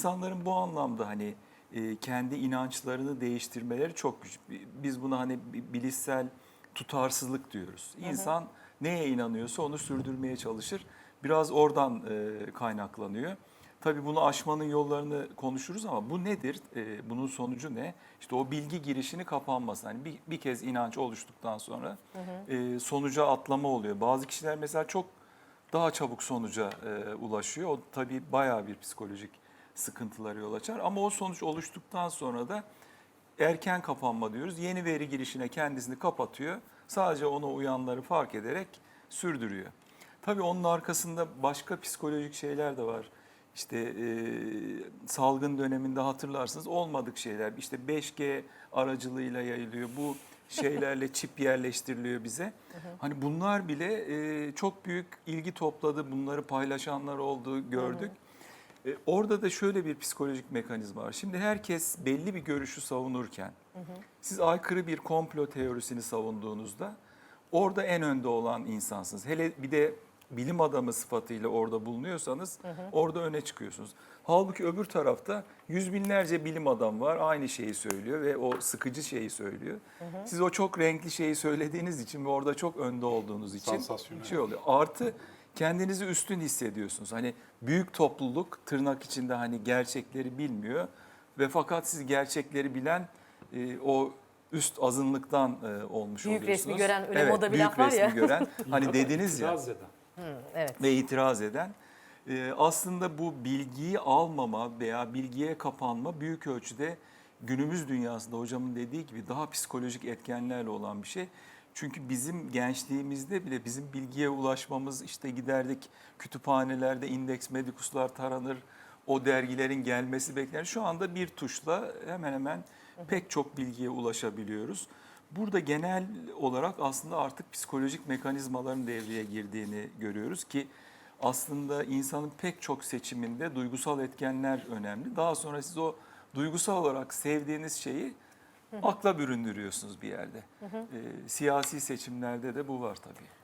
İnsanların bu anlamda hani e, kendi inançlarını değiştirmeleri çok güç. Biz buna hani bi- bilişsel tutarsızlık diyoruz. İnsan neye inanıyorsa onu sürdürmeye çalışır. Biraz oradan e, kaynaklanıyor. Tabii bunu aşmanın yollarını konuşuruz ama bu nedir? E, bunun sonucu ne? İşte o bilgi girişini kapanması. Hani bir, bir kez inanç oluştuktan sonra e, sonuca atlama oluyor. Bazı kişiler mesela çok daha çabuk sonuca e, ulaşıyor. O tabii bayağı bir psikolojik sıkıntılara yol açar. Ama o sonuç oluştuktan sonra da erken kapanma diyoruz. Yeni veri girişine kendisini kapatıyor. Sadece ona uyanları fark ederek sürdürüyor. Tabii onun arkasında başka psikolojik şeyler de var. İşte e, salgın döneminde hatırlarsınız olmadık şeyler. İşte 5G aracılığıyla yayılıyor. Bu şeylerle çip yerleştiriliyor bize. Hani bunlar bile e, çok büyük ilgi topladı. Bunları paylaşanlar oldu, gördük. E, orada da şöyle bir psikolojik mekanizma var. Şimdi herkes belli bir görüşü savunurken, siz aykırı bir komplo teorisini savunduğunuzda orada en önde olan insansınız. Hele bir de bilim adamı sıfatıyla orada bulunuyorsanız orada öne çıkıyorsunuz. Halbuki öbür tarafta yüz binlerce bilim adam var aynı şeyi söylüyor ve o sıkıcı şeyi söylüyor. Siz o çok renkli şeyi söylediğiniz için ve orada çok önde olduğunuz için şey oluyor. Artı kendinizi üstün hissediyorsunuz. Hani büyük topluluk tırnak içinde hani gerçekleri bilmiyor ve fakat siz gerçekleri bilen e, o üst azınlıktan e, olmuş Büyük oluyorsunuz. resmi gören, öyle evet, moda bir büyük laf var ya. resmi gören hani dediniz ya İtiraz eden. Evet. ve itiraz eden e, aslında bu bilgiyi almama veya bilgiye kapanma büyük ölçüde günümüz dünyasında hocamın dediği gibi daha psikolojik etkenlerle olan bir şey. Çünkü bizim gençliğimizde bile bizim bilgiye ulaşmamız işte giderdik kütüphanelerde indeks medikuslar taranır, o dergilerin gelmesi beklenir. Şu anda bir tuşla hemen hemen pek çok bilgiye ulaşabiliyoruz. Burada genel olarak aslında artık psikolojik mekanizmaların devreye girdiğini görüyoruz ki aslında insanın pek çok seçiminde duygusal etkenler önemli. Daha sonra siz o duygusal olarak sevdiğiniz şeyi akla büründürüyorsunuz bir yerde. Ee, siyasi seçimlerde de bu var tabii.